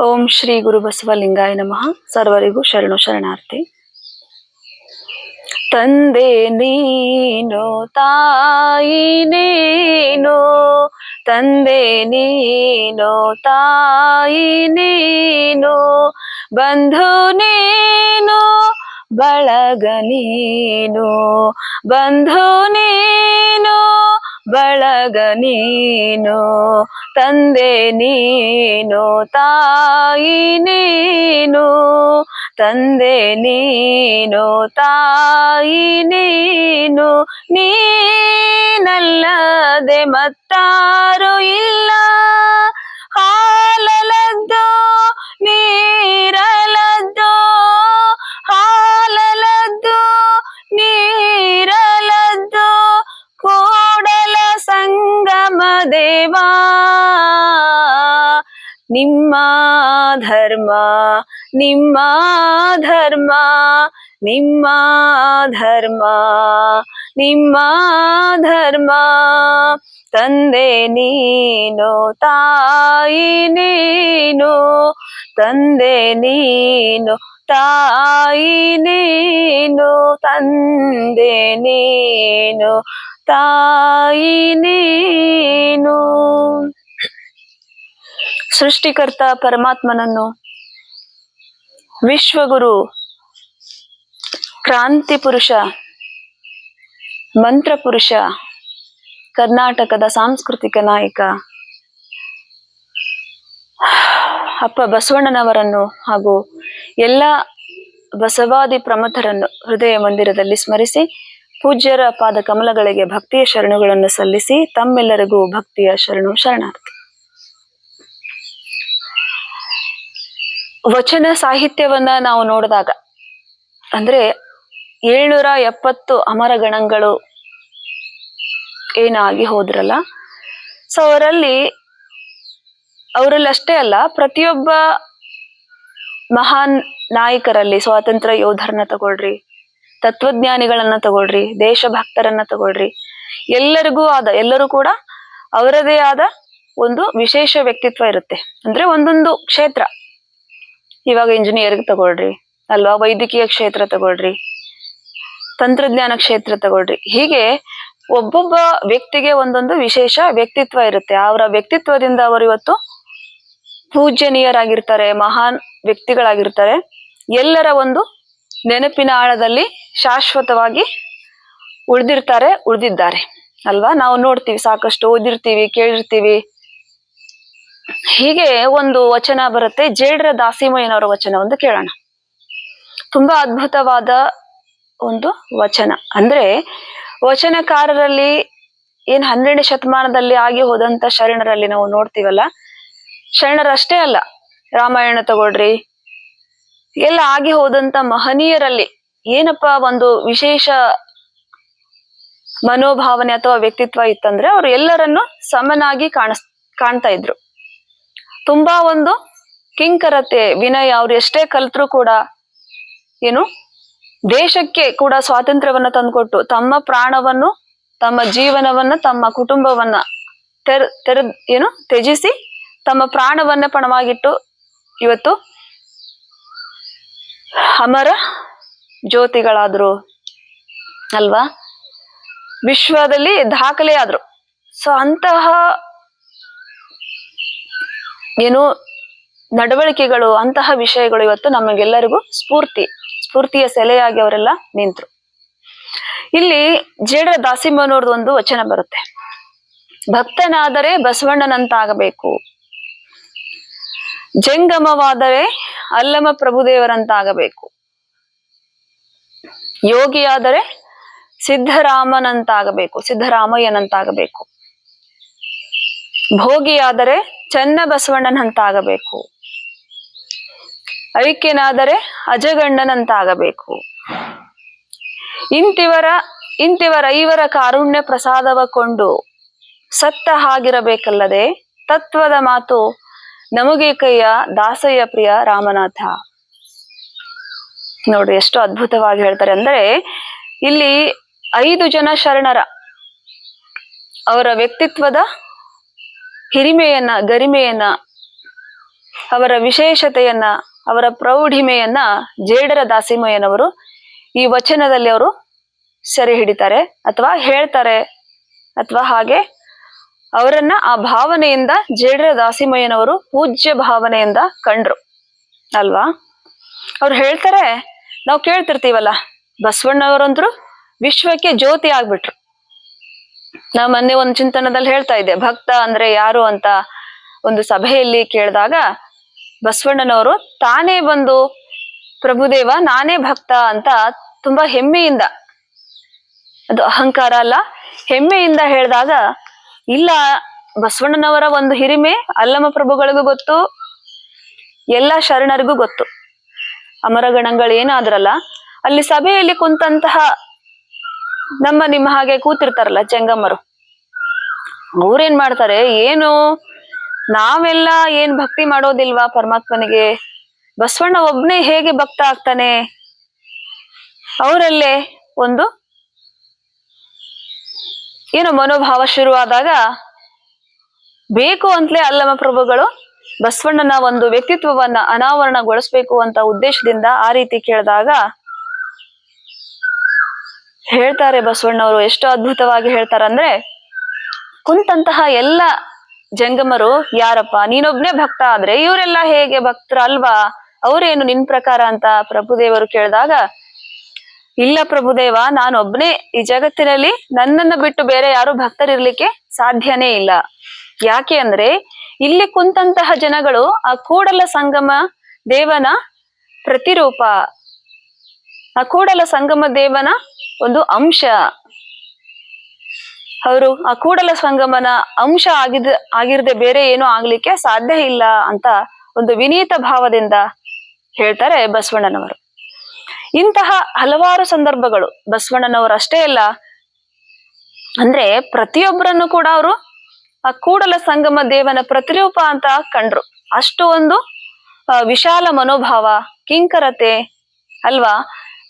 ಓಂ ಶ್ರೀ ಗುರು ಬಸವಲಿಂಗಾಯ ನಮಃ. ಸರ್ವರಿಗೂ ಶರಣು ಶರಣಾರ್ಥಿ. ತಂದೆ ನೀನು, ತಾಯಿ ನೀನು, ತಂದೆ ನೀನು, ತಾಯಿ ನೀನು, ಬಂಧು ನೀನು, ಬಳಗ ನೀನು, ಬಂಧು ನೀನು ಬಳಗ ನೀನು, ತಂದೆ ನೀನು, ತಾಯಿ ನೀನು, ತಂದೆ ನೀನು, ತಾಯಿ ನೀನು, ನೀನಲ್ಲದೆ ಮತ್ತಾರು ಇಲ್ಲ. ಹಾಲಲದ್ದು, ನೀರಲದ್ದು ದೇವಾ, ನಿಮ್ಮ ಧರ್ಮ ನಿಮ್ಮ ಧರ್ಮ ನಿಮ್ಮ ಧರ್ಮ ನಿಮ್ಮ ಧರ್ಮ. ತಂದೆ ನೀನು, ತಾಯಿ ನೀನು, ತಂದೆ ನೀನು ತಾಯಿ ನೀನು, ತಂದೆ ನೀನು, ತಾಯಿ ನೀನು. ಸೃಷ್ಟಿಕರ್ತ ಪರಮಾತ್ಮನನ್ನು ವಿಶ್ವಗುರು, ಕ್ರಾಂತಿ ಪುರುಷ, ಮಂತ್ರ ಪುರುಷ, ಕರ್ನಾಟಕದ ಸಾಂಸ್ಕೃತಿಕ ನಾಯಕ ಅಪ್ಪ ಬಸವಣ್ಣನವರನ್ನು ಹಾಗೂ ಎಲ್ಲ ಬಸವಾದಿ ಪ್ರಮಥರನ್ನು ಹೃದಯ ಮಂದಿರದಲ್ಲಿ ಸ್ಮರಿಸಿ ಪೂಜ್ಯರ ಪಾದ ಕಮಲಗಳಿಗೆ ಭಕ್ತಿಯ ಶರಣುಗಳನ್ನು ಸಲ್ಲಿಸಿ ತಮ್ಮೆಲ್ಲರಿಗೂ ಭಕ್ತಿಯ ಶರಣು ಶರಣಾರ್ಥಿ. ವಚನ ಸಾಹಿತ್ಯವನ್ನ ನಾವು ನೋಡಿದಾಗ, ಅಂದ್ರೆ ಏಳ್ನೂರ ಎಪ್ಪತ್ತು ಅಮರ ಗಣಗಳು ಏನಾಗಿ ಹೋದ್ರಲ್ಲ, ಸೊ ಅವರಲ್ಲಿ ಅವರಲ್ಲಿ ಅಷ್ಟೇ ಅಲ್ಲ, ಪ್ರತಿಯೊಬ್ಬ ಮಹಾನ್ ನಾಯಕರಲ್ಲಿ ಸ್ವಾತಂತ್ರ್ಯ ಯೋಧರನ್ನ ತಗೊಳ್ರಿ, ತತ್ವಜ್ಞಾನಿಗಳನ್ನ ತಗೊಳ್ರಿ, ದೇಶಭಕ್ತರನ್ನ ತಗೊಳ್ರಿ, ಎಲ್ಲರಿಗೂ ಆದ, ಎಲ್ಲರೂ ಕೂಡ ಅವರದೇ ಆದ ಒಂದು ವಿಶೇಷ ವ್ಯಕ್ತಿತ್ವ ಇರುತ್ತೆ. ಅಂದ್ರೆ ಒಂದೊಂದು ಕ್ಷೇತ್ರ. ಇವಾಗ ಇಂಜಿನಿಯರಿಂಗ್ ತಗೊಳ್ರಿ, ಅಲ್ವಾ ವೈದ್ಯಕೀಯ ಕ್ಷೇತ್ರ ತಗೊಳ್ರಿ, ತಂತ್ರಜ್ಞಾನ ಕ್ಷೇತ್ರ ತಗೊಳ್ರಿ. ಹೀಗೆ ಒಬ್ಬೊಬ್ಬ ವ್ಯಕ್ತಿಗೆ ಒಂದೊಂದು ವಿಶೇಷ ವ್ಯಕ್ತಿತ್ವ ಇರುತ್ತೆ. ಅವರ ವ್ಯಕ್ತಿತ್ವದಿಂದ ಅವರು ಇವತ್ತು ಪೂಜ್ಯನೀಯರಾಗಿರ್ತಾರೆ, ಮಹಾನ್ ವ್ಯಕ್ತಿಗಳಾಗಿರ್ತಾರೆ. ಎಲ್ಲರ ಒಂದು ನೆನಪಿನ ಆಳದಲ್ಲಿ ಶಾಶ್ವತವಾಗಿ ಉಳಿದಿರ್ತಾರೆ, ಉಳಿದಿದ್ದಾರೆ. ಅಲ್ವಾ? ನಾವು ನೋಡ್ತೀವಿ, ಸಾಕಷ್ಟು ಓದಿರ್ತೀವಿ, ಕೇಳಿರ್ತೀವಿ. ಹೀಗೆ ಒಂದು ವಚನ ಬರುತ್ತೆ, ಜೇಡ್ರ ದಾಸಿಮಯ್ಯನವರ ವಚನ ಒಂದು ಕೇಳೋಣ. ತುಂಬಾ ಅದ್ಭುತವಾದ ಒಂದು ವಚನ. ಅಂದ್ರೆ ವಚನಕಾರರಲ್ಲಿ ಏನ್ ಹನ್ನೆರಡನೇ ಶತಮಾನದಲ್ಲಿ ಆಗಿ ಹೋದಂತ ಶರಣರಲ್ಲಿ ನಾವು ನೋಡ್ತೀವಲ್ಲ ಶರಣರಷ್ಟೇ ಅಲ್ಲ, ರಾಮಾಯಣ ತಗೊಳ್ರಿ. ಎಲ್ಲ ಆಗಿ ಹೋದಂತ ಮಹನೀಯರಲ್ಲಿ ಏನಪ್ಪ ಒಂದು ವಿಶೇಷ ಮನೋಭಾವನೆ ಅಥವಾ ವ್ಯಕ್ತಿತ್ವ ಇತ್ತಂದ್ರೆ ಅವ್ರು ಎಲ್ಲರನ್ನು ಸಮನಾಗಿ ಕಾಣಿಸ್, ಕಾಣ್ತಾ ಇದ್ರು. ತುಂಬಾ ಒಂದು ಕಿಂಕರತೆ, ವಿನಯ, ಅವ್ರು ಎಷ್ಟೇ ಕಲ್ತ್ರು ಕೂಡ ಏನು ದೇಶಕ್ಕೆ ಕೂಡ ಸ್ವಾತಂತ್ರ್ಯವನ್ನ ತಂದುಕೊಟ್ಟು ತಮ್ಮ ಪ್ರಾಣವನ್ನು, ತಮ್ಮ ಜೀವನವನ್ನ, ತಮ್ಮ ಕುಟುಂಬವನ್ನ ತೆರ ತೆರ ಏನು, ತ್ಯಜಿಸಿ ತಮ್ಮ ಪ್ರಾಣವನ್ನ ಪಣವಾಗಿಟ್ಟು ಇವತ್ತು ಅಮರ ಜ್ಯೋತಿಗಳಾದ್ರು ಅಲ್ವಾ? ವಿಶ್ವದಲ್ಲಿ ದಾಖಲೆ ಆದ್ರು ಸೊ ಅಂತಹ ಏನು ನಡವಳಿಕೆಗಳು, ಅಂತಹ ವಿಷಯಗಳು ಇವತ್ತು ನಮಗೆಲ್ಲರಿಗೂ ಸ್ಫೂರ್ತಿ, ಸ್ಫೂರ್ತಿಯ ಸೆಲೆಯಾಗಿ ಅವರೆಲ್ಲ ನಿಂತ್ರು. ಇಲ್ಲಿ ಜೇಡರ ದಾಸಿಮ್ಮನವ್ರದ್ದು ಒಂದು ವಚನ ಬರುತ್ತೆ. ಭಕ್ತನಾದರೆ ಬಸವಣ್ಣನಂತಾಗಬೇಕು. ಜಂಗಮವಾದರೆ ಅಲ್ಲಮ ಪ್ರಭುದೇವರಂತಾಗಬೇಕು. ಯೋಗಿಯಾದರೆ ಸಿದ್ಧರಾಮನಂತಾಗಬೇಕು, ಸಿದ್ಧರಾಮಯ್ಯನಂತಾಗಬೇಕು. ಭೋಗಿಯಾದರೆ ಚನ್ನಬಸವಣ್ಣನಂತಾಗಬೇಕು. ಐಕ್ಯನಾದರೆ ಅಜಗಣ್ಣನಂತಾಗಬೇಕು. ಇಂತಿವರ ಇಂತಿವರ ಐವರ ಕಾರುಣ್ಯ ಪ್ರಸಾದವ ಕೊಂಡು ಸತ್ತ ಹಾಗಿರಬೇಕಲ್ಲದೆ ತತ್ವದ ಮಾತು ನಮಗೆ ಕೈಯ ದಾಸಯ್ಯ ಪ್ರಿಯ ರಾಮನಾಥ. ನೋಡ್ರಿ ಎಷ್ಟು ಅದ್ಭುತವಾಗಿ ಹೇಳ್ತಾರೆ ಅಂದ್ರೆ, ಇಲ್ಲಿ ಐದು ಜನ ಶರಣರ ಅವರ ವ್ಯಕ್ತಿತ್ವದ ಹಿರಿಮೆಯನ್ನ, ಗರಿಮೆಯನ್ನ, ಅವರ ವಿಶೇಷತೆಯನ್ನ, ಅವರ ಪ್ರೌಢಿಮೆಯನ್ನ ಜೇಡರ ದಾಸಿಮಯ್ಯನವರು ಈ ವಚನದಲ್ಲಿ ಅವರು ಸೆರೆ ಹಿಡಿತಾರೆ ಅಥವಾ ಹೇಳ್ತಾರೆ ಅಥವಾ ಹಾಗೆ ಅವರನ್ನ ಆ ಭಾವನೆಯಿಂದ ಜೇಡರ ದಾಸಿಮಯ್ಯನವರು ಪೂಜ್ಯ ಭಾವನೆಯಿಂದ ಕಂಡ್ರು. ಅಲ್ವಾ? ಅವ್ರು ಹೇಳ್ತಾರೆ, ನಾವು ಕೇಳ್ತಿರ್ತೀವಲ್ಲ, ಬಸವಣ್ಣವರಂದ್ರು ವಿಶ್ವಕ್ಕೆ ಜ್ಯೋತಿ ಆಗ್ಬಿಟ್ರು. ನಾ ಮೊನ್ನೆ ಒಂದು ಚಿಂತನದಲ್ಲಿ ಹೇಳ್ತಾ ಇದ್ದೆ, ಭಕ್ತ ಅಂದ್ರೆ ಯಾರು ಅಂತ ಒಂದು ಸಭೆಯಲ್ಲಿ ಕೇಳಿದಾಗ, ಬಸವಣ್ಣನವರು, ತಾನೇ ಬಂದು ಪ್ರಭುದೇವ, ನಾನೇ ಭಕ್ತ ಅಂತ ತುಂಬಾ ಹೆಮ್ಮೆಯಿಂದ, ಅದು ಅಹಂಕಾರ ಅಲ್ಲ, ಹೆಮ್ಮೆಯಿಂದ ಹೇಳಿದಾಗ ಇಲ್ಲ, ಬಸವಣ್ಣನವರ ಒಂದು ಹಿರಿಮೆ ಅಲ್ಲಮ ಪ್ರಭುಗಳಿಗೂ ಗೊತ್ತು, ಎಲ್ಲ ಶರಣರಿಗೂ ಗೊತ್ತು. ಅಮರಗಣಗಳು ಏನಾದ್ರಲ್ಲ, ಅಲ್ಲಿ ಸಭೆಯಲ್ಲಿ ಕುಂತಹ ನಮ್ಮ ನಿಮ್ಮ ಹಾಗೆ ಕೂತಿರ್ತಾರಲ್ಲ ಚೆಂಗಮ್ಮರು. ಅವ್ರೇನ್ ಮಾಡ್ತಾರೆ, ಏನು, ನಾವೆಲ್ಲ ಏನ್ ಭಕ್ತಿ ಮಾಡೋದಿಲ್ವಾ ಪರಮಾತ್ಮನಿಗೆ? ಬಸವಣ್ಣ ಒಬ್ನೇ ಹೇಗೆ ಭಕ್ತ ಆಗ್ತಾನೆ? ಅವರಲ್ಲೇ ಒಂದು ಏನೋ ಮನೋಭಾವ ಶುರುವಾದಾಗ ಬೇಕು ಅಂತಲೇ ಅಲ್ಲಮ ಪ್ರಭುಗಳು, ಬಸವಣ್ಣನ ಒಂದು ವ್ಯಕ್ತಿತ್ವವನ್ನ ಅನಾವರಣಗೊಳಿಸ್ಬೇಕು ಅಂತ ಉದ್ದೇಶದಿಂದ ಆ ರೀತಿ ಕೇಳಿದಾಗ ಹೇಳ್ತಾರೆ ಬಸವಣ್ಣವರು, ಎಷ್ಟು ಅದ್ಭುತವಾಗಿ ಹೇಳ್ತಾರಂದ್ರೆ, ಕುಂತಂತಹ ಎಲ್ಲ ಜಂಗಮರು ಯಾರಪ್ಪ, ನೀನೊಬ್ನೇ ಭಕ್ತ ಆದ್ರೆ ಇವರೆಲ್ಲ ಹೇಗೆ ಭಕ್ತರ ಅಲ್ವಾ ಅವ್ರೇನು ನಿನ್ ಪ್ರಕಾರ ಅಂತ ಪ್ರಭುದೇವರು ಕೇಳಿದಾಗ ಇಲ್ಲ ಪ್ರಭುದೇವ ನಾನೊಬ್ನೇ ಈ ಜಗತ್ತಿನಲ್ಲಿ ನನ್ನನ್ನ ಬಿಟ್ಟು ಬೇರೆ ಯಾರು ಭಕ್ತರಿರ್ಲಿಕ್ಕೆ ಸಾಧ್ಯನೇ ಇಲ್ಲ. ಯಾಕೆ ಅಂದ್ರೆ, ಇಲ್ಲಿ ಕುಂತಹ ಜನಗಳು ಆ ಕೂಡಲ ಸಂಗಮ ದೇವನ ಪ್ರತಿರೂಪ. ಆ ಕೂಡಲ ಸಂಗಮ ದೇವನ ಒಂದು ಅಂಶ. ಅವರು ಆ ಕೂಡಲ ಸಂಗಮನ ಅಂಶ ಆಗಿದ, ಆಗಿರದೆ ಬೇರೆ ಏನೂ ಆಗ್ಲಿಕ್ಕೆ ಸಾಧ್ಯ ಇಲ್ಲ ಅಂತ ಒಂದು ವಿನೀತ ಭಾವದಿಂದ ಹೇಳ್ತಾರೆ ಬಸವಣ್ಣನವರು. ಇಂತಹ ಹಲವಾರು ಸಂದರ್ಭಗಳು, ಬಸವಣ್ಣನವರು ಅಷ್ಟೇ ಅಲ್ಲ, ಅಂದ್ರೆ ಪ್ರತಿಯೊಬ್ಬರನ್ನು ಕೂಡ ಅವರು ಆ ಕೂಡಲ ಸಂಗಮ ದೇವನ ಪ್ರತಿರೂಪ ಅಂತ ಕಂಡ್ರು. ಅಷ್ಟು ಒಂದು ವಿಶಾಲ ಮನೋಭಾವ, ಕಿಂಕರತೆ ಅಲ್ವಾ?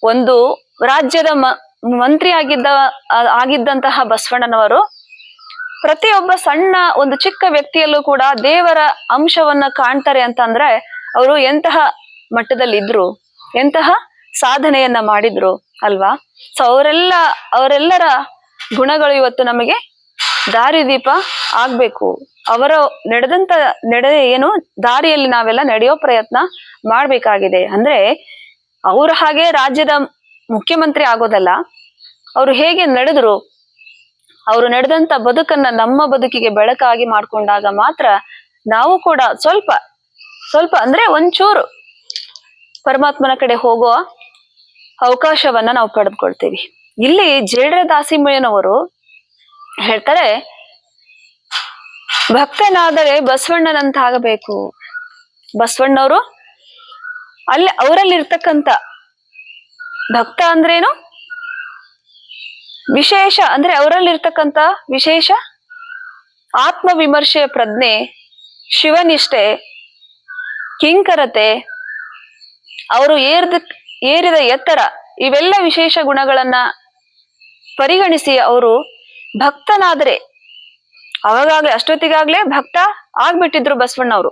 ಒಂದು ರಾಜ್ಯದ ಮಂತ್ರಿ ಆಗಿದ್ದ ಆಗಿದ್ದಂತಹ ಬಸವಣ್ಣನವರು ಪ್ರತಿಯೊಬ್ಬ ಸಣ್ಣ ಒಂದು ಚಿಕ್ಕ ವ್ಯಕ್ತಿಯಲ್ಲೂ ಕೂಡ ದೇವರ ಅಂಶವನ್ನ ಕಾಣ್ತಾರೆ ಅಂತಂದ್ರೆ, ಅವರು ಎಂತಹ ಮಟ್ಟದಲ್ಲಿದ್ರು, ಎಂತಹ ಸಾಧನೆಯನ್ನ ಮಾಡಿದ್ರು ಅಲ್ವಾ? ಸೊ ಅವರೆಲ್ಲ, ಅವರೆಲ್ಲರ ಗುಣಗಳು ಇವತ್ತು ನಮಗೆ ದಾರಿದೀಪ ಆಗ್ಬೇಕು. ಅವರ ನಡೆದಂತ ನಡೆ ಏನು, ದಾರಿಯಲ್ಲಿ ನಾವೆಲ್ಲ ನಡೆಯೋ ಪ್ರಯತ್ನ ಮಾಡ್ಬೇಕಾಗಿದೆ. ಅಂದ್ರೆ, ಅವ್ರ ಹಾಗೆ ರಾಜ್ಯದ ಮುಖ್ಯಮಂತ್ರಿ ಆಗೋದಲ್ಲ, ಅವರು ಹೇಗೆ ನಡೆದ್ರು, ಅವರು ನಡೆದಂತ ಬದುಕನ್ನ ನಮ್ಮ ಬದುಕಿಗೆ ಬೆಳಕಾಗಿ ಮಾಡ್ಕೊಂಡಾಗ ಮಾತ್ರ ನಾವು ಕೂಡ ಸ್ವಲ್ಪ ಸ್ವಲ್ಪ ಅಂದ್ರೆ ಒಂಚೂರು ಪರಮಾತ್ಮನ ಕಡೆ ಹೋಗುವ ಅವಕಾಶವನ್ನ ನಾವು ಪಡೆದುಕೊಳ್ತೀವಿ. ಇಲ್ಲಿ ಜೇಡ್ರ ದಾಸಿಮಯ್ಯನವರು ಹೇಳ್ತಾರೆ, ಭಕ್ತನಾದರೆ ಬಸವಣ್ಣನಂತಾಗಬೇಕು. ಬಸವಣ್ಣವರು ಅಲ್ಲಿ ಅವರಲ್ಲಿರ್ತಕ್ಕಂಥ ಭಕ್ತ ಅಂದ್ರೇನು? ವಿಶೇಷ, ಅಂದ್ರೆ ಅವರಲ್ಲಿರ್ತಕ್ಕಂಥ ವಿಶೇಷ ಆತ್ಮ ವಿಮರ್ಶೆಯ ಪ್ರಜ್ಞೆ, ಶಿವನಿಷ್ಠೆ, ಕಿಂಕರತೆ, ಅವರು ಏರ್ದ ಏರಿದ ಎತ್ತರ ಇವೆಲ್ಲ ವಿಶೇಷ ಗುಣಗಳನ್ನ ಪರಿಗಣಿಸಿ ಅವರು ಭಕ್ತನಾದರೆ ಅವಾಗಾಗ್ಲೇ ಅಷ್ಟೊತ್ತಿಗಾಗ್ಲೇ ಭಕ್ತ ಆಗ್ಬಿಟ್ಟಿದ್ರು ಬಸವಣ್ಣವರು.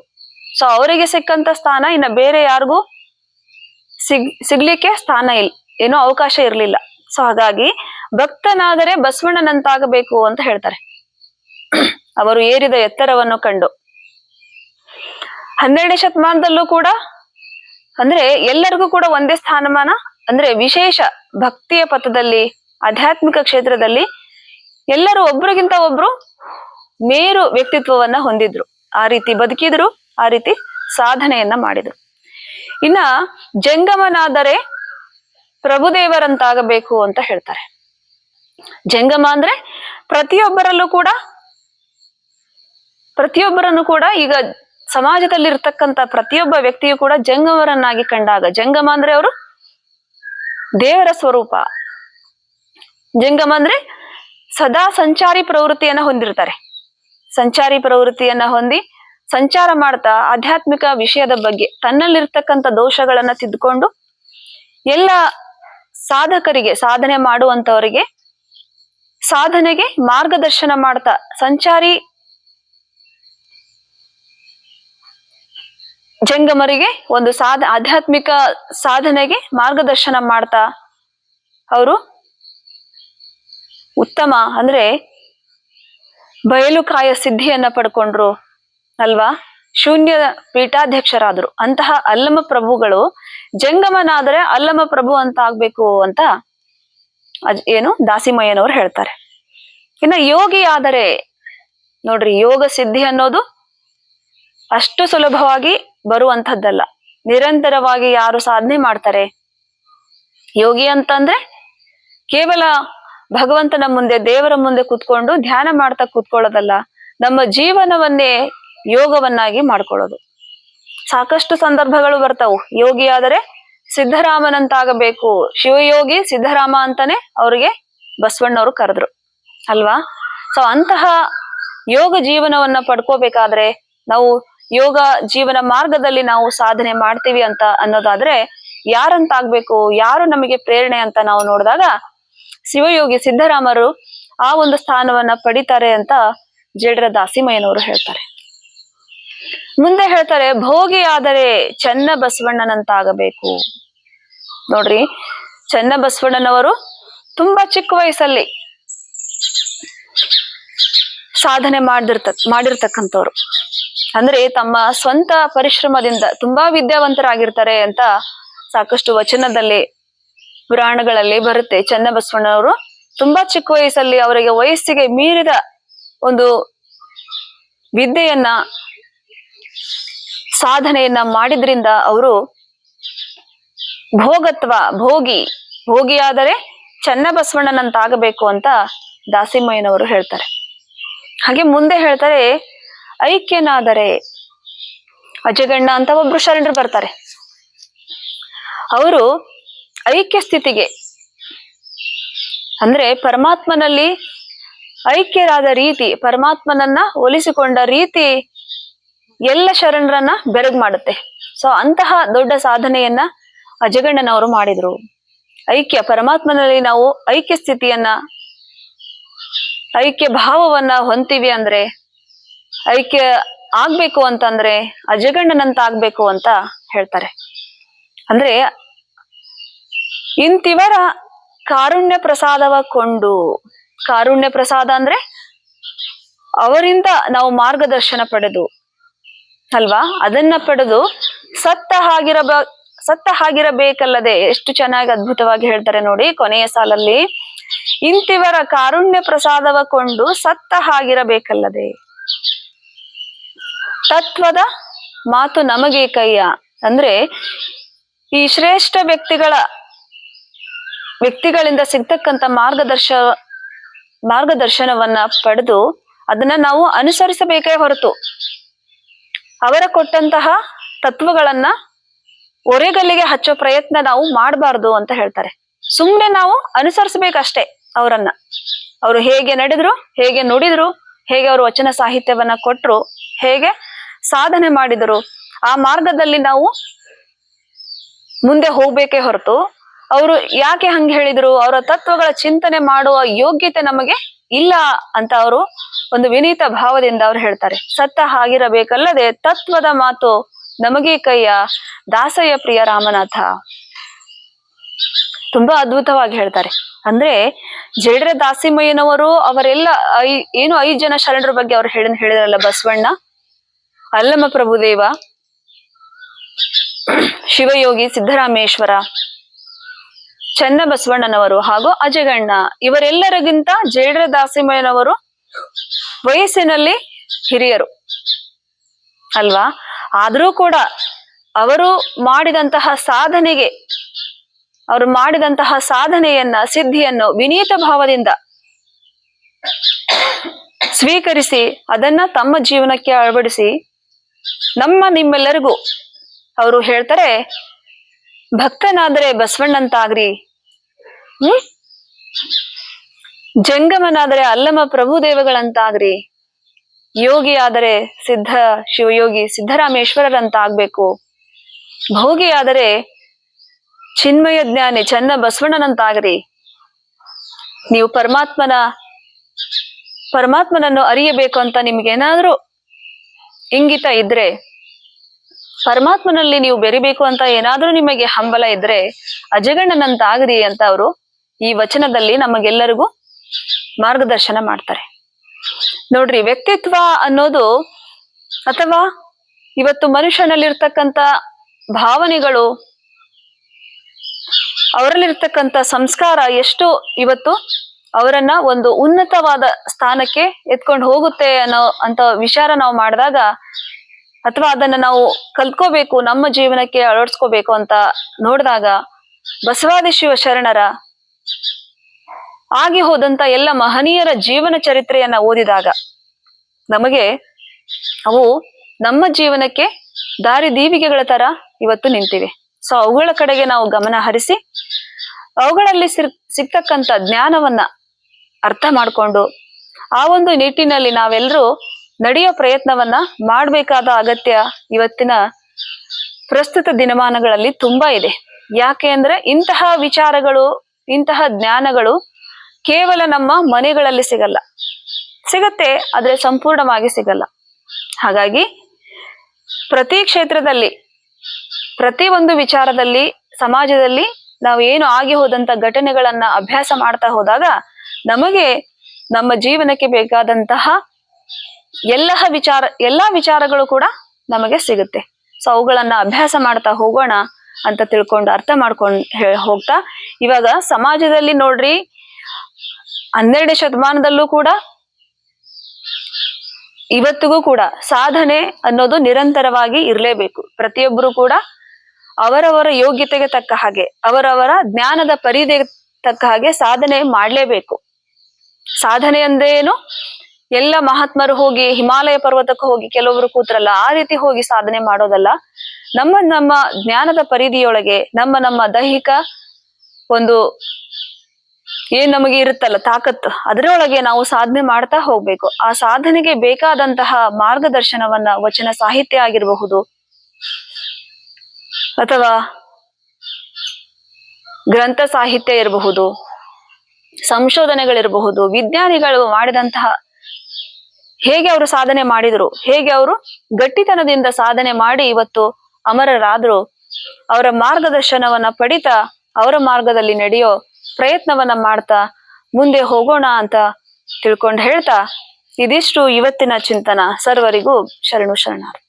ಸೊ ಅವರಿಗೆ ಸಿಕ್ಕಂತ ಸ್ಥಾನ ಇನ್ನ ಬೇರೆ ಯಾರಿಗೂ ಸಿಗ್, ಸಿಗ್ಲಿಕ್ಕೆ ಸ್ಥಾನ ಇಲ್ಲ ಏನೋ ಅವಕಾಶ ಇರಲಿಲ್ಲ. ಸೊ ಹಾಗಾಗಿ ಭಕ್ತನಾದರೆ ಬಸವಣ್ಣನಂತಾಗಬೇಕು ಅಂತ ಹೇಳ್ತಾರೆ. ಅವರು ಏರಿದ ಎತ್ತರವನ್ನು ಕಂಡು. ಹನ್ನೆರಡನೇ ಶತಮಾನದಲ್ಲೂ ಕೂಡ ಅಂದ್ರೆ ಎಲ್ಲರಿಗೂ ಕೂಡ ಒಂದೇ ಸ್ಥಾನಮಾನ, ಅಂದ್ರೆ ವಿಶೇಷ ಭಕ್ತಿಯ ಪಥದಲ್ಲಿ, ಆಧ್ಯಾತ್ಮಿಕ ಕ್ಷೇತ್ರದಲ್ಲಿ ಎಲ್ಲರೂ ಒಬ್ರಿಗಿಂತ ಒಬ್ರು ಮೇರು ವ್ಯಕ್ತಿತ್ವವನ್ನ ಹೊಂದಿದ್ರು. ಆ ರೀತಿ ಬದುಕಿದ್ರು, ಆ ರೀತಿ ಸಾಧನೆಯನ್ನ ಮಾಡಿದ್ರು. ಇನ್ನ ಜಂಗಮನಾದರೆ ಪ್ರಭುದೇವರಂತಾಗಬೇಕು ಅಂತ ಹೇಳ್ತಾರೆ. ಜಂಗಮ ಅಂದ್ರೆ ಪ್ರತಿಯೊಬ್ಬರಲ್ಲೂ ಕೂಡ, ಪ್ರತಿಯೊಬ್ಬರನ್ನು ಕೂಡ ಈಗ ಸಮಾಜದಲ್ಲಿ ಇರ್ತಕ್ಕಂತ ಪ್ರತಿಯೊಬ್ಬ ವ್ಯಕ್ತಿಯು ಕೂಡ ಜಂಗಮರನ್ನಾಗಿ ಕಂಡಾಗ, ಜಂಗಮ ಅಂದ್ರೆ ಅವರು? ದೇವರ ಸ್ವರೂಪ. ಜಂಗಮ ಅಂದ್ರೆ ಸದಾ ಸಂಚಾರಿ ಪ್ರವೃತ್ತಿಯನ್ನ ಹೊಂದಿರ್ತಾರೆ. ಸಂಚಾರಿ ಪ್ರವೃತ್ತಿಯನ್ನ ಹೊಂದಿ ಸಂಚಾರ ಮಾಡ್ತಾ ಆಧ್ಯಾತ್ಮಿಕ ವಿಷಯದ ಬಗ್ಗೆ ತನ್ನಲ್ಲಿರ್ತಕ್ಕಂಥ ದೋಷಗಳನ್ನ ತಿದ್ದುಕೊಂಡು ಎಲ್ಲ ಸಾಧಕರಿಗೆ, ಸಾಧನೆ ಮಾಡುವಂತವರಿಗೆ ಸಾಧನೆಗೆ ಮಾರ್ಗದರ್ಶನ ಮಾಡ್ತಾ ಸಂಚಾರಿ ಜಂಗಮರಿಗೆ ಒಂದು ಸಾಧ, ಆಧ್ಯಾತ್ಮಿಕ ಸಾಧನೆಗೆ ಮಾರ್ಗದರ್ಶನ ಮಾಡ್ತಾ ಅವರು. ಉತ್ತಮ, ಅಂದ್ರೆ ಬಯಲುಕಾಯ ಸಿದ್ಧಿಯನ್ನ ಪಡ್ಕೊಂಡ್ರು ಅಲ್ವಾ? ಶೂನ್ಯ ಪೀಠಾಧ್ಯಕ್ಷರಾದ್ರು. ಅಂತಹ ಅಲ್ಲಮ ಪ್ರಭುಗಳು ಜಂಗಮನಾದರೆ ಅಲ್ಲಮ ಪ್ರಭು ಅಂತ ಆಗ್ಬೇಕು ಅಂತ ಏನು ದಾಸಿಮಯ್ಯನವರು ಹೇಳ್ತಾರೆ. ಇನ್ನ ಯೋಗಿ ಆದರೆ ನೋಡ್ರಿ ಯೋಗ ಸಿದ್ಧಿ ಅನ್ನೋದು ಅಷ್ಟು ಸುಲಭವಾಗಿ ಬರುವಂತದ್ದಲ್ಲ ನಿರಂತರವಾಗಿ ಯಾರು ಸಾಧನೆ ಮಾಡ್ತಾರೆ? ಯೋಗಿ ಅಂತಂದ್ರೆ ಕೇವಲ ಭಗವಂತನ ಮುಂದೆ, ದೇವರ ಮುಂದೆ ಕೂತ್ಕೊಂಡು ಧ್ಯಾನ ಮಾಡ್ತಾ ಕೂತ್ಕೊಳ್ಳೋದಲ್ಲ, ನಮ್ಮ ಜೀವನವನ್ನೇ ಯೋಗವನ್ನಾಗಿ ಮಾಡ್ಕೊಳ್ಳೋದು. ಸಾಕಷ್ಟು ಸಂದರ್ಭಗಳು ಬರ್ತಾವು. ಯೋಗಿ ಆದರೆ ಸಿದ್ದರಾಮನಂತಾಗಬೇಕು ಶಿವಯೋಗಿ ಸಿದ್ಧರಾಮ ಅಂತಾನೆ ಅವ್ರಿಗೆ ಬಸವಣ್ಣವರು ಕರೆದ್ರು. ಅಲ್ವಾ? ಸೊ ಅಂತಹ ಯೋಗ ಜೀವನವನ್ನ ಪಡ್ಕೋಬೇಕಾದ್ರೆ ನಾವು ಯೋಗ ಜೀವನ ಮಾರ್ಗದಲ್ಲಿ ನಾವು ಸಾಧನೆ ಮಾಡ್ತೀವಿ ಅಂತ ಅನ್ನೋದಾದ್ರೆ ಯಾರಂತ ಆಗ್ಬೇಕು ಯಾರು ನಮಗೆ ಪ್ರೇರಣೆ ಅಂತ ನಾವು ನೋಡಿದಾಗ ಶಿವಯೋಗಿ ಸಿದ್ದರಾಮರು ಆ ಒಂದು ಸ್ಥಾನವನ್ನ ಪಡಿತಾರೆ ಅಂತ ಜೇಡರ ದಾಸಿಮಯ್ಯನವರು ಹೇಳ್ತಾರೆ. ಮುಂದೆ ಹೇಳ್ತಾರೆ ಭೋಗಿ ಆದರೆ ಚನ್ನ ಬಸವಣ್ಣನಂತಾಗಬೇಕು. ನೋಡ್ರಿ, ಚನ್ನ ಬಸವಣ್ಣನವರು ತುಂಬಾ ಚಿಕ್ಕ ವಯಸ್ಸಲ್ಲಿ ಸಾಧನೆ ಮಾಡಿರ್ತ ಮಾಡಿರ್ತಕ್ಕಂಥವ್ರು. ಅಂದ್ರೆ ತಮ್ಮ ಸ್ವಂತ ಪರಿಶ್ರಮದಿಂದ ತುಂಬಾ ವಿದ್ಯಾವಂತರಾಗಿರ್ತಾರೆ ಅಂತ ಸಾಕಷ್ಟು ವಚನದಲ್ಲಿ, ಪುರಾಣಗಳಲ್ಲಿ ಬರುತ್ತೆ. ಚನ್ನಬಸವಣ್ಣವರು ತುಂಬಾ ಚಿಕ್ಕ ವಯಸ್ಸಲ್ಲಿ ಅವರಿಗೆ ವಯಸ್ಸಿಗೆ ಮೀರಿದ ಒಂದು ವಿದ್ಯೆಯನ್ನ, ಸಾಧನೆಯನ್ನ ಮಾಡಿದ್ರಿಂದ ಅವರು ಭೋಗತ್ವ, ಭೋಗಿ, ಭೋಗಿಯಾದರೆ ಚನ್ನಬಸವಣ್ಣನಂತಾಗಬೇಕು ಅಂತ ದಾಸಿಮಯ್ಯನವರು ಹೇಳ್ತಾರೆ. ಹಾಗೆ ಮುಂದೆ ಹೇಳ್ತಾರೆ ಐಕ್ಯನಾದರೆ ಅಜಗಣ್ಣ ಅಂತ ಒಬ್ರು ಶರಣರು ಬರ್ತಾರೆ. ಅವರು ಐಕ್ಯ ಸ್ಥಿತಿಗೆ, ಅಂದ್ರೆ ಪರಮಾತ್ಮನಲ್ಲಿ ಐಕ್ಯರಾದ ರೀತಿ, ಪರಮಾತ್ಮನನ್ನ ಒಲಿಸಿಕೊಂಡ ರೀತಿ ಎಲ್ಲ ಶರಣರನ್ನ ಬೆರಗ್ ಮಾಡುತ್ತೆ. ಸೊ ಅಂತಹ ದೊಡ್ಡ ಸಾಧನೆಯನ್ನ ಅಜಗಣ್ಣನವರು ಮಾಡಿದ್ರು. ಐಕ್ಯ, ಪರಮಾತ್ಮನಲ್ಲಿ ನಾವು ಐಕ್ಯ ಸ್ಥಿತಿಯನ್ನ, ಐಕ್ಯ ಭಾವವನ್ನ ಹೊಂತೀವಿ ಅಂದ್ರೆ ಐಕ್ಯ ಆಗ್ಬೇಕು ಅಂತಂದ್ರೆ ಅಜಗಣ್ಣನಂತ ಆಗ್ಬೇಕು ಅಂತ ಹೇಳ್ತಾರೆ. ಅಂದ್ರೆ ಇಂತಿವರ ಕಾರುಣ್ಯ ಪ್ರಸಾದವ ಕೊಂಡು ಕಾರುಣ್ಯ ಪ್ರಸಾದ ಅಂದ್ರೆ ಅವರಿಂದ ನಾವು ಮಾರ್ಗದರ್ಶನ ಪಡೆದು, ಅಲ್ವಾ? ಅದನ್ನ ಪಡೆದು ಸತ್ತ ಹಾಗಿರಬ, ಸತ್ತ ಹಾಗಿರಬೇಕಲ್ಲದೆ ಎಷ್ಟು ಚೆನ್ನಾಗಿ ಅದ್ಭುತವಾಗಿ ಹೇಳ್ತಾರೆ ನೋಡಿ ಕೊನೆಯ ಸಾಲಲ್ಲಿ. ಇಂತಿವರ ಕಾರುಣ್ಯ ಪ್ರಸಾದವ ಕೊಂಡು ಸತ್ತ ಹಾಗಿರಬೇಕಲ್ಲದೆ. ತತ್ವದ ಮಾತು ನಮಗೆ ಕೈಯ. ಅಂದ್ರೆ ಈ ಶ್ರೇಷ್ಠ ವ್ಯಕ್ತಿಗಳ, ವ್ಯಕ್ತಿಗಳಿಂದ ಸಿಗ್ತಕ್ಕಂತ ಮಾರ್ಗದರ್ಶ, ಮಾರ್ಗದರ್ಶನವನ್ನ ಪಡೆದು ಅದನ್ನ ನಾವು ಅನುಸರಿಸಬೇಕೇ ಹೊರತು ಅವರ ಕೊಟ್ಟಂತಹ ತತ್ವಗಳನ್ನ ಒರೆಗಲ್ಲಿಗೆ ಹಚ್ಚೋ ಪ್ರಯತ್ನ ನಾವು ಮಾಡಬಾರ್ದು ಅಂತ ಹೇಳ್ತಾರೆ. ಸುಮ್ನೆ ನಾವು ಅನುಸರಿಸ್ಬೇಕಷ್ಟೇ ಅವರನ್ನ. ಅವರು ಹೇಗೆ ನಡೆದ್ರು, ಹೇಗೆ ನುಡಿದ್ರು, ಹೇಗೆ ಅವರು ವಚನ ಸಾಹಿತ್ಯವನ್ನ ಕೊಟ್ರು, ಹೇಗೆ ಸಾಧನೆ ಮಾಡಿದರು. ಆ ಮಾರ್ಗದಲ್ಲಿ ನಾವು ಮುಂದೆ ಹೋಗ್ಬೇಕೇ ಹೊರತು, ಅವರು ಯಾಕೆ ಹಂಗೆ ಹೇಳಿದ್ರು? ಅವರ ತತ್ವಗಳ ಚಿಂತನೆ ಮಾಡುವ ಯೋಗ್ಯತೆ ನಮಗೆ ಇಲ್ಲ ಅಂತ ಅವರು ಒಂದು ವಿನೀತ ಭಾವದಿಂದ ಅವ್ರು ಹೇಳ್ತಾರೆ. ಸತ್ತ ಹಾಗಿರಬೇಕಲ್ಲದೆ ತತ್ವದ ಮಾತು ನಮಗೆ ಕೈಯ ದಾಸಯ್ಯ ಪ್ರಿಯ ರಾಮನಾಥ. ತುಂಬಾ ಅದ್ಭುತವಾಗಿ ಹೇಳ್ತಾರೆ. ಅಂದ್ರೆ ಜೇಡ್ರೆ ದಾಸಿಮಯ್ಯನವರು ಅವರೆಲ್ಲ ಐ, ಏನು ಐದು ಜನ ಶರಣರ ಬಗ್ಗೆ ಅವ್ರು ಹೇಳಿದ್ ಹೇಳಿದ್ರಲ್ಲ ಬಸವಣ್ಣ? ಅಲ್ಲಮ ಪ್ರಭುದೇವ. ಶಿವಯೋಗಿ ಸಿದ್ದರಾಮೇಶ್ವರ, ಚನ್ನಬಸವಣ್ಣನವರು ಹಾಗೂ ಅಜಗಣ್ಣ, ಇವರೆಲ್ಲರಿಗಿಂತ ಜೇಡ್ರ ದಾಸಿಮಯ್ಯನವರು ವಯಸ್ಸಿನಲ್ಲಿ ಹಿರಿಯರು. ಅಲ್ವಾ? ಆದ್ರೂ ಕೂಡ ಅವರು ಮಾಡಿದಂತಹ ಸಾಧನೆಗೆ, ಅವರು ಮಾಡಿದಂತಹ ಸಾಧನೆಯನ್ನ, ಸಿದ್ಧಿಯನ್ನು ವಿನೀತ ಭಾವದಿಂದ ಸ್ವೀಕರಿಸಿ, ಅದನ್ನ ತಮ್ಮ ಜೀವನಕ್ಕೆ ಅಳವಡಿಸಿ ನಮ್ಮ ನಿಮ್ಮೆಲ್ಲರಿಗೂ ಅವರು ಹೇಳ್ತಾರೆ, ಭಕ್ತನಾದರೆ ಬಸವಣ್ಣಂತಾಗ್ರಿ. ಹ್ಮ್? ಜಂಗಮನಾದರೆ ಅಲ್ಲಮ ಪ್ರಭುದೇವಗಳಂತಾಗ್ರಿ. ಯೋಗಿ ಆದರೆ ಸಿದ್ಧ ಶಿವಯೋಗಿ ಸಿದ್ದರಾಮೇಶ್ವರರಂತ ಆಗ್ಬೇಕು ಭೋಗಿ ಆದರೆ ಚಿನ್ಮಯ ಜ್ಞಾನಿ ಚನ್ನ ಬಸವಣ್ಣನಂತಾಗ್ರಿ. ನೀವು ಪರಮಾತ್ಮನ, ಪರಮಾತ್ಮನನ್ನು ಅರಿಯಬೇಕು ಅಂತ ನಿಮ್ಗೇನಾದ್ರೂ ಇಂಗಿತ ಇದ್ರೆ ಪರಮಾತ್ಮನಲ್ಲಿ ನೀವು ಬೆರಿಬೇಕು ಅಂತ ಏನಾದ್ರೂ ನಿಮಗೆ ಹಂಬಲ ಇದ್ರೆ ಅಜಗಣ್ಣನಂತಾಗದಿ ಅಂತ ಅವರು ಈ ವಚನದಲ್ಲಿ ನಮಗೆಲ್ಲರಿಗೂ ಮಾರ್ಗದರ್ಶನ ಮಾಡ್ತಾರೆ. ನೋಡ್ರಿ, ವ್ಯಕ್ತಿತ್ವ ಅನ್ನೋದು ಅಥವಾ ಇವತ್ತು ಮನುಷ್ಯನಲ್ಲಿರ್ತಕ್ಕಂಥ ಭಾವನೆಗಳು, ಅವರಲ್ಲಿರ್ತಕ್ಕಂಥ ಸಂಸ್ಕಾರ ಎಷ್ಟು ಇವತ್ತು ಅವರನ್ನ ಒಂದು ಉನ್ನತವಾದ ಸ್ಥಾನಕ್ಕೆ ಎತ್ಕೊಂಡು ಹೋಗುತ್ತೆ ಅನ್ನೋ ಅಂತ ವಿಚಾರ ನಾವು ಮಾಡಿದಾಗ ಅಥವಾ ಅದನ್ನ ನಾವು ಕಲ್ತ್ಕೋಬೇಕು, ನಮ್ಮ ಜೀವನಕ್ಕೆ ಅಳವಡಿಸ್ಕೋಬೇಕು ಅಂತ ನೋಡಿದಾಗ ಬಸವಾದಿ ಶಿವ ಶರಣರ ಆಗಿ ಹೋದಂತ ಎಲ್ಲ ಮಹನೀಯರ ಜೀವನ ಚರಿತ್ರೆಯನ್ನ ಓದಿದಾಗ ನಮಗೆ ಅವು ನಮ್ಮ ಜೀವನಕ್ಕೆ ದಾರಿ ದೀವಿಗೆಗಳ ತರ ಇವತ್ತು ನಿಂತಿವೆ. ಸೊ ಅವುಗಳ ಕಡೆಗೆ ನಾವು ಗಮನ ಹರಿಸಿ ಅವುಗಳಲ್ಲಿ ಸಿರ್, ಸಿಗ್ತಕ್ಕಂಥ ಜ್ಞಾನವನ್ನ ಅರ್ಥ ಮಾಡಿಕೊಂಡು ಆ ಒಂದು ನಿಟ್ಟಿನಲ್ಲಿ ನಾವೆಲ್ಲರೂ ನಡೆಯೋ ಪ್ರಯತ್ನವನ್ನ ಮಾಡಬೇಕಾದ ಅಗತ್ಯ ಇವತ್ತಿನ ಪ್ರಸ್ತುತ ದಿನಮಾನಗಳಲ್ಲಿ ತುಂಬಾ ಇದೆ. ಯಾಕೆ ಅಂದ್ರೆ ಇಂತಹ ವಿಚಾರಗಳು, ಇಂತಹ ಜ್ಞಾನಗಳು ಕೇವಲ ನಮ್ಮ ಮನೆಗಳಲ್ಲಿ ಸಿಗಲ್ಲ. ಸಿಗತ್ತೆ, ಆದ್ರೆ ಸಂಪೂರ್ಣವಾಗಿ ಸಿಗಲ್ಲ. ಹಾಗಾಗಿ ಪ್ರತಿ ಕ್ಷೇತ್ರದಲ್ಲಿ, ಪ್ರತಿ ಒಂದು ವಿಚಾರದಲ್ಲಿ, ಸಮಾಜದಲ್ಲಿ ನಾವು ಏನು ಆಗಿ ಹೋದಂತ ಘಟನೆಗಳನ್ನ ಅಭ್ಯಾಸ ಮಾಡ್ತಾ ಹೋದಾಗ ನಮಗೆ ನಮ್ಮ ಜೀವನಕ್ಕೆ ಬೇಕಾದಂತಹ ಎಲ್ಲ ವಿಚಾರ, ಎಲ್ಲಾ ವಿಚಾರಗಳು ಕೂಡ ನಮಗೆ ಸಿಗುತ್ತೆ. ಸೊ ಅವುಗಳನ್ನ ಅಭ್ಯಾಸ ಮಾಡ್ತಾ ಹೋಗೋಣ ಅಂತ ತಿಳ್ಕೊಂಡು ಅರ್ಥ ಮಾಡ್ಕೊಂಡು ಹೋಗ್ತಾ, ಇವಾಗ ಸಮಾಜದಲ್ಲಿ ನೋಡ್ರಿ ಹನ್ನೆರಡನೇ ಶತಮಾನದಲ್ಲೂ ಕೂಡ, ಇವತ್ತಿಗೂ ಕೂಡ ಸಾಧನೆ ಅನ್ನೋದು ನಿರಂತರವಾಗಿ ಇರಲೇಬೇಕು. ಪ್ರತಿಯೊಬ್ಬರು ಕೂಡ ಅವರವರ ಯೋಗ್ಯತೆಗೆ ತಕ್ಕ ಹಾಗೆ, ಅವರವರ ಜ್ಞಾನದ ಪರಿಧಿಗೆ ತಕ್ಕ ಹಾಗೆ ಸಾಧನೆ ಮಾಡಲೇಬೇಕು. ಸಾಧನೆ ಅಂದ್ರೆ ಏನು ಎಲ್ಲ ಮಹಾತ್ಮರು ಹೋಗಿ ಹಿಮಾಲಯ ಪರ್ವತಕ್ಕೆ ಹೋಗಿ ಕೆಲವರು ಕೂತ್ರಲ್ಲ, ಆ ರೀತಿ ಹೋಗಿ ಸಾಧನೆ ಮಾಡೋದಲ್ಲ. ನಮ್ಮ ನಮ್ಮ ಜ್ಞಾನದ ಪರಿಧಿಯೊಳಗೆ, ನಮ್ಮ ನಮ್ಮ ದೈಹಿಕ ಒಂದು ಏನ್ ನಮಗೆ ಇರುತ್ತಲ್ಲ ತಾಕತ್ತು, ಅದರೊಳಗೆ ನಾವು ಸಾಧನೆ ಮಾಡ್ತಾ ಹೋಗ್ಬೇಕು. ಆ ಸಾಧನೆಗೆ ಬೇಕಾದಂತಹ ಮಾರ್ಗದರ್ಶನವನ್ನ ವಚನ ಸಾಹಿತ್ಯ ಆಗಿರಬಹುದು ಅಥವಾ ಗ್ರಂಥ ಸಾಹಿತ್ಯ ಇರಬಹುದು, ಸಂಶೋಧನೆಗಳಿರಬಹುದು, ವಿಜ್ಞಾನಿಗಳು ಮಾಡಿದಂತಹ ಹೇಗೆ ಅವರು ಸಾಧನೆ ಮಾಡಿದ್ರು, ಹೇಗೆ ಅವರು ಗಟ್ಟಿತನದಿಂದ ಸಾಧನೆ ಮಾಡಿ ಇವತ್ತು ಅಮರರಾದ್ರು, ಅವರ ಮಾರ್ಗದರ್ಶನವನ್ನ ಪಡಿತಾ ಅವರ ಮಾರ್ಗದಲ್ಲಿ ನಡೆಯೋ ಪ್ರಯತ್ನವನ್ನ ಮಾಡ್ತಾ ಮುಂದೆ ಹೋಗೋಣ ಅಂತ ತಿಳ್ಕೊಂಡು ಹೇಳ್ತಾ, ಇದಿಷ್ಟು ಇವತ್ತಿನ ಚಿಂತನ. ಸರ್ವರಿಗೂ ಶರಣು ಶರಣಾರ್ಥಿ.